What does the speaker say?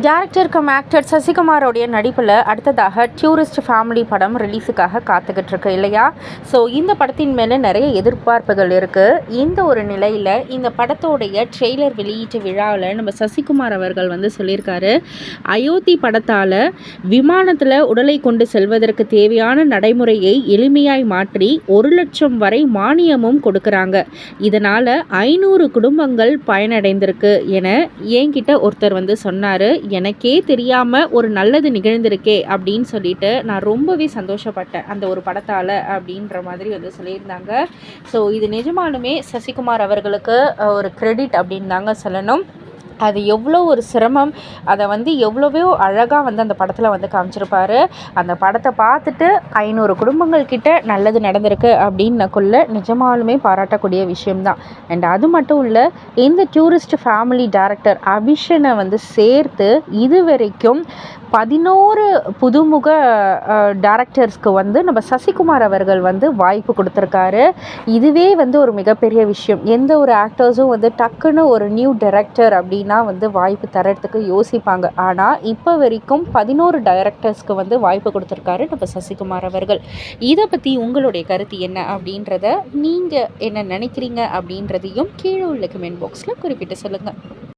Director come actor சசிகுமாரோடைய நடிப்பில் அடுத்ததாக tourist family படம் ரிலீஸுக்காக காத்துக்கிட்டு இருக்கு இல்லையா? ஸோ இந்த படத்தின் மேலே நிறைய எதிர்பார்ப்புகள் இருக்குது இந்த ஒரு நிலையில் இந்த படத்தோடைய ட்ரெய்லர் வெளியீட்டு விழாவில் நம்ம சசிகுமார் அவர்கள் வந்து சொல்லியிருக்காரு அயோத்தி படத்தால் விமானத்தில் உடலை கொண்டு செல்வதற்கு தேவையான நடைமுறையை எளிமையாய் மாற்றி ஒரு லட்சம் வரை மானியமும் கொடுக்குறாங்க. இதனால் ஐநூறு குடும்பங்கள் பயனடைந்திருக்கு என என்கிட்ட ஒருத்தர் வந்து சொன்னார். எனக்கே தெரியாமல் ஒரு நல்லது நிகழ்ந்திருக்கே அப்படின்னு சொல்லிட்டு நான் ரொம்பவே சந்தோஷப்பட்டேன் அந்த ஒரு படத்தால் அப்படின்ற மாதிரி வந்து சொல்லியிருந்தாங்க. ஸோ இது நிஜமாலுமே சசிகுமார் அவர்களுக்கு ஒரு கிரெடிட் அப்படின்னு தாங்க சொல்லணும். அது எவ்வளோ ஒரு சிரமம் அதை வந்து எவ்வளவோ அழகாக வந்து அந்த படத்தில் வந்து காமிச்சிருப்பாரு. அந்த படத்தை பார்த்துட்டு ஐநூறு குடும்பங்கள் கிட்ட நல்லது நடந்திருக்கு அப்படின்னக்குள்ள நிஜமாலுமே பாராட்டக்கூடிய விஷயம்தான். அண்ட் அது மட்டும் இல்லை இந்த டூரிஸ்ட் ஃபேமிலி டேரக்டர் அபிஷனை வந்து சேர்த்து இது வரைக்கும் பதினோரு புதுமுக டேரக்டர்ஸ்க்கு வந்து நம்ம சசிகுமார் அவர்கள் வந்து வாய்ப்பு கொடுத்துருக்காரு. இதுவே வந்து ஒரு மிகப்பெரிய விஷயம். எந்த ஒரு ஆக்டர்ஸும் வந்து டக்குன்னு ஒரு நியூ டேரக்டர் அப்படின்னா வந்து வாய்ப்பு தரத்துக்கு யோசிப்பாங்க. ஆனால் இப்போ வரைக்கும் பதினோரு டைரக்டர்ஸ்க்கு வந்து வாய்ப்பு கொடுத்துருக்காரு நம்ம சசிகுமார் அவர்கள். இதை பற்றி உங்களுடைய கருத்து என்ன அப்படின்றத நீங்கள் என்ன நினைக்கிறீங்க அப்படின்றதையும் கீழே உள்ள கமெண்ட் பாக்ஸில் குறிப்பிட்டு சொல்லுங்கள்